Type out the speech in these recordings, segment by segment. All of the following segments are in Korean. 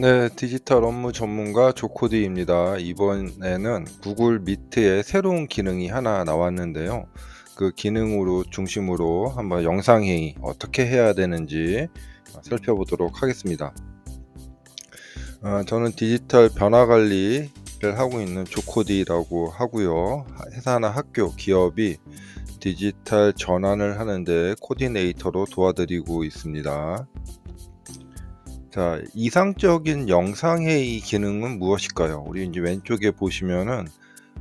네, 디지털 업무 전문가 조코디입니다. 이번에는 구글 미트에 새로운 기능이 하나 나왔는데요. 그 기능으로 중심으로 한번 영상 회의 어떻게 해야 되는지 살펴보도록 하겠습니다. 어, 저는 디지털 변화 관리를 하고 있는 조코디라고 하고요. 회사나 학교, 기업이 디지털 전환을 하는데 코디네이터로 도와드리고 있습니다. 자, 이상적인 영상회의 기능은 무엇일까요? 우리 이제 왼쪽에 보시면은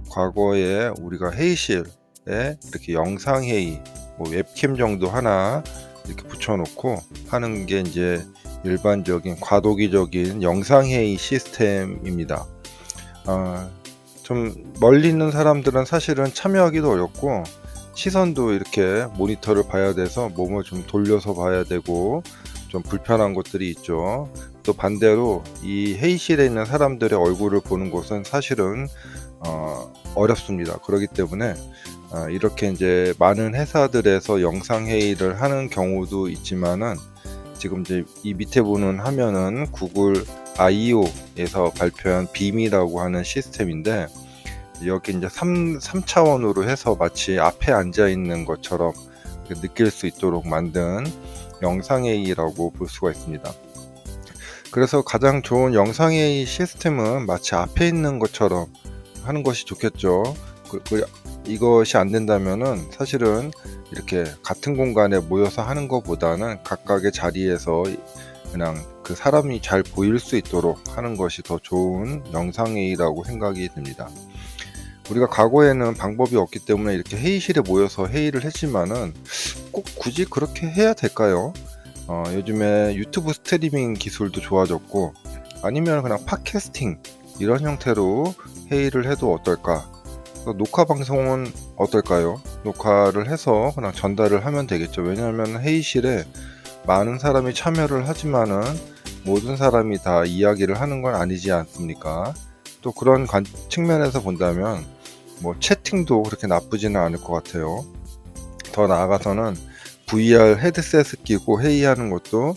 과거에 우리가 회의실에 이렇게 영상회의, 뭐 웹캠 정도 하나 이렇게 붙여놓고 하는 게 이제 일반적인 과도기적인 영상회의 시스템입니다. 아, 좀 멀리 있는 사람들은 사실은 참여하기도 어렵고 시선도 이렇게 모니터를 봐야 돼서 몸을 좀 돌려서 봐야 되고 좀 불편한 것들이 있죠. 또 반대로 이 회의실에 있는 사람들의 얼굴을 보는 것은 사실은 어, 어렵습니다. 그렇기 때문에 어, 이렇게 이제 많은 회사들에서 영상 회의를 하는 경우도 있지만은 지금 이제 이 밑에 보는 화면은 구글 I/O에서 발표한 빔이라고 하는 시스템인데 여기 이제 3, 3차원으로 해서 마치 앞에 앉아 있는 것처럼 느낄 수 있도록 만든 영상회의라고 볼 수가 있습니다. 그래서 가장 좋은 영상회의 시스템은 마치 앞에 있는 것처럼 하는 것이 좋겠죠. 그, 그, 이것이 안 된다면은 사실은 이렇게 같은 공간에 모여서 하는 것보다는 각각의 자리에서 그냥 그 사람이 잘 보일 수 있도록 하는 것이 더 좋은 영상회의라고 생각이 듭니다. 우리가 과거에는 방법이 없기 때문에 이렇게 회의실에 모여서 회의를 했지만은 꼭 굳이 그렇게 해야 될까요? 어, 요즘에 유튜브 스트리밍 기술도 좋아졌고 아니면 그냥 팟캐스팅 이런 형태로 회의를 해도 어떨까? 녹화 방송은 어떨까요? 녹화를 해서 그냥 전달을 하면 되겠죠. 왜냐하면 회의실에 많은 사람이 참여를 하지만은 모든 사람이 다 이야기를 하는 건 아니지 않습니까? 또 그런 관, 측면에서 본다면 뭐 채팅도 그렇게 나쁘지는 않을 것 같아요. 더 나아가서는 VR 헤드셋을 끼고 회의하는 것도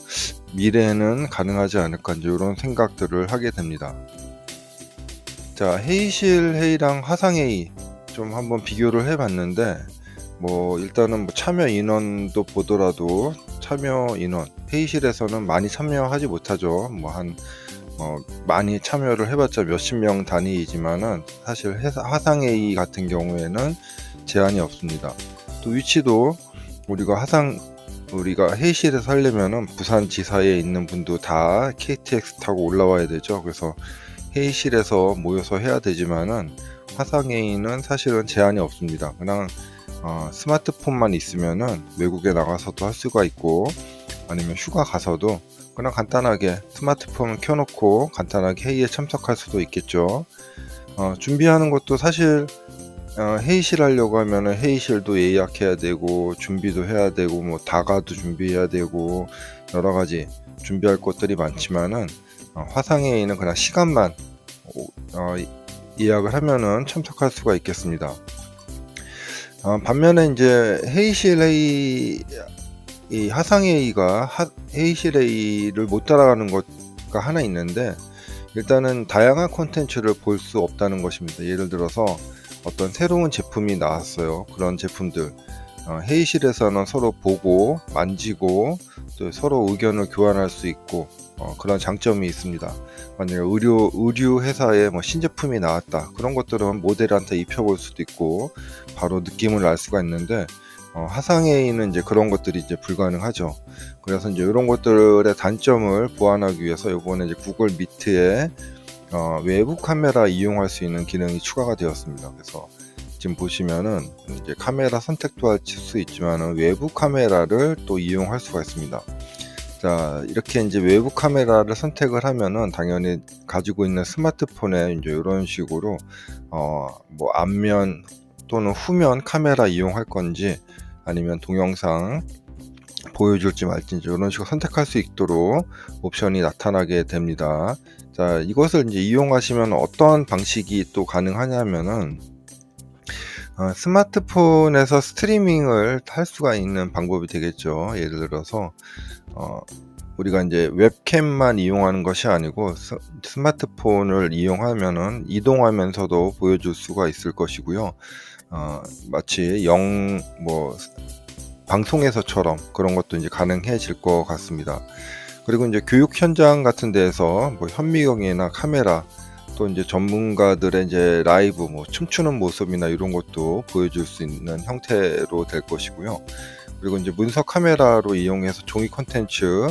미래에는 가능하지 않을까 이런 생각들을 하게 됩니다. 자 회의실 회의랑 화상회의 좀 한번 비교를 해봤는데 뭐 일단은 뭐 참여 인원도 보더라도 참여 인원 회의실에서는 많이 참여하지 못하죠. 뭐 한 어, 많이 참여를 해봤자 몇십 명 단위이지만은 사실 화상회의 같은 경우에는 제한이 없습니다. 또 위치도 우리가 화상 우리가 회의실에서 하려면은 부산 지사에 있는 분도 다 KTX 타고 올라와야 되죠. 그래서 회의실에서 모여서 해야 되지만은 화상회의는 사실은 제한이 없습니다. 그냥 어, 스마트폰만 있으면은 외국에 나가서도 할 수가 있고 아니면 휴가 가서도 그냥 간단하게 스마트폰을 켜놓고 간단하게 회의에 참석할 수도 있겠죠. 어, 준비하는 것도 사실 어, 회의실 하려고 하면 회의실도 예약해야 되고 준비도 해야 되고 뭐 다가도 준비해야 되고 여러 가지 준비할 것들이 많지만은 어, 화상회의는 그냥 시간만 어, 예약을 하면은 참석할 수가 있겠습니다. 어, 반면에 이제 회의실 회의 이 화상회의가 회의를 못 따라가는 것가 하나 있는데 일단은 다양한 콘텐츠를 볼 수 없다는 것입니다. 예를 들어서 어떤 새로운 제품이 나왔어요. 그런 제품들 어, 회의실에서는 서로 보고 만지고 또 서로 의견을 교환할 수 있고 어, 그런 장점이 있습니다. 만약에 의류 의류 회사에 뭐 신제품이 나왔다 그런 것들은 모델한테 입혀볼 수도 있고 바로 느낌을 알 수가 있는데 어, 화상회의는 이제 그런 것들이 이제 불가능하죠. 그래서 이제 이런 것들의 단점을 보완하기 위해서 이번에 이제 구글 미트에 어, 외부 카메라 이용할 수 있는 기능이 추가가 되었습니다. 그래서 지금 보시면은 이제 카메라 선택도 할 수 있지만은 외부 카메라를 또 이용할 수가 있습니다. 자, 이렇게 이제 외부 카메라를 선택을 하면은 당연히 가지고 있는 스마트폰에 이제 이런 식으로 어, 뭐 앞면 또는 후면 카메라 이용할 건지 아니면 동영상 보여줄지 말지 이런 식으로 선택할 수 있도록 옵션이 나타나게 됩니다. 자, 이것을 이제 이용하시면 어떤 방식이 또 가능하냐면은 어, 스마트폰에서 스트리밍을 할 수가 있는 방법이 되겠죠. 예를 들어서 어, 우리가 이제 웹캠만 이용하는 것이 아니고 스, 스마트폰을 이용하면은 이동하면서도 보여줄 수가 있을 것이고요. 어, 마치 영 뭐 방송에서처럼 그런 것도 이제 가능해질 것 같습니다. 그리고 이제 교육 현장 같은 데에서 뭐 현미경이나 카메라 또 이제 전문가들의 이제 라이브 뭐 춤추는 모습이나 이런 것도 보여줄 수 있는 형태로 될 것이고요. 그리고 이제 문서 카메라로 이용해서 종이 콘텐츠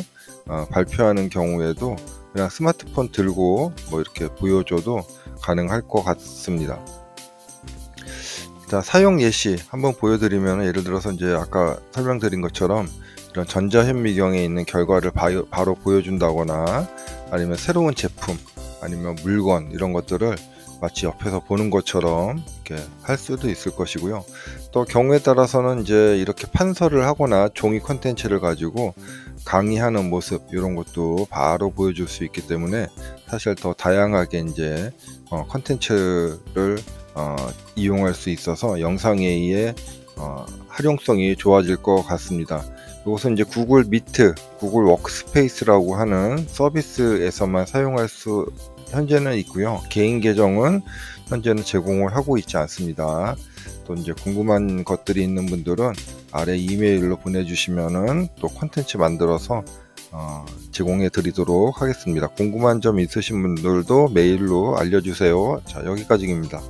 어, 발표하는 경우에도 그냥 스마트폰 들고 뭐 이렇게 보여줘도 가능할 것 같습니다. 자, 사용 예시 한번 보여드리면 예를 들어서 이제 아까 설명드린 것처럼 이런 전자현미경에 있는 결과를 바요- 바로 보여준다거나 아니면 새로운 제품 아니면 물건 이런 것들을 마치 옆에서 보는 것처럼 이렇게 할 수도 있을 것이고요. 또 경우에 따라서는 이제 이렇게 판서를 하거나 종이 컨텐츠를 가지고 강의하는 모습 이런 것도 바로 보여줄 수 있기 때문에 사실 더 다양하게 이제 어, 컨텐츠를 어, 이용할 수 있어서 영상 AI의 어, 활용성이 좋아질 것 같습니다. 이것은 이제 구글 미트, 구글 워크스페이스라고 하는 서비스에서만 사용할 수 현재는 있고요. 개인 계정은 현재는 제공을 하고 있지 않습니다. 또 이제 궁금한 것들이 있는 분들은 아래 이메일로 보내주시면은 또 콘텐츠 만들어서 어, 제공해 드리도록 하겠습니다. 궁금한 점 있으신 분들도 메일로 알려주세요. 자, 여기까지입니다.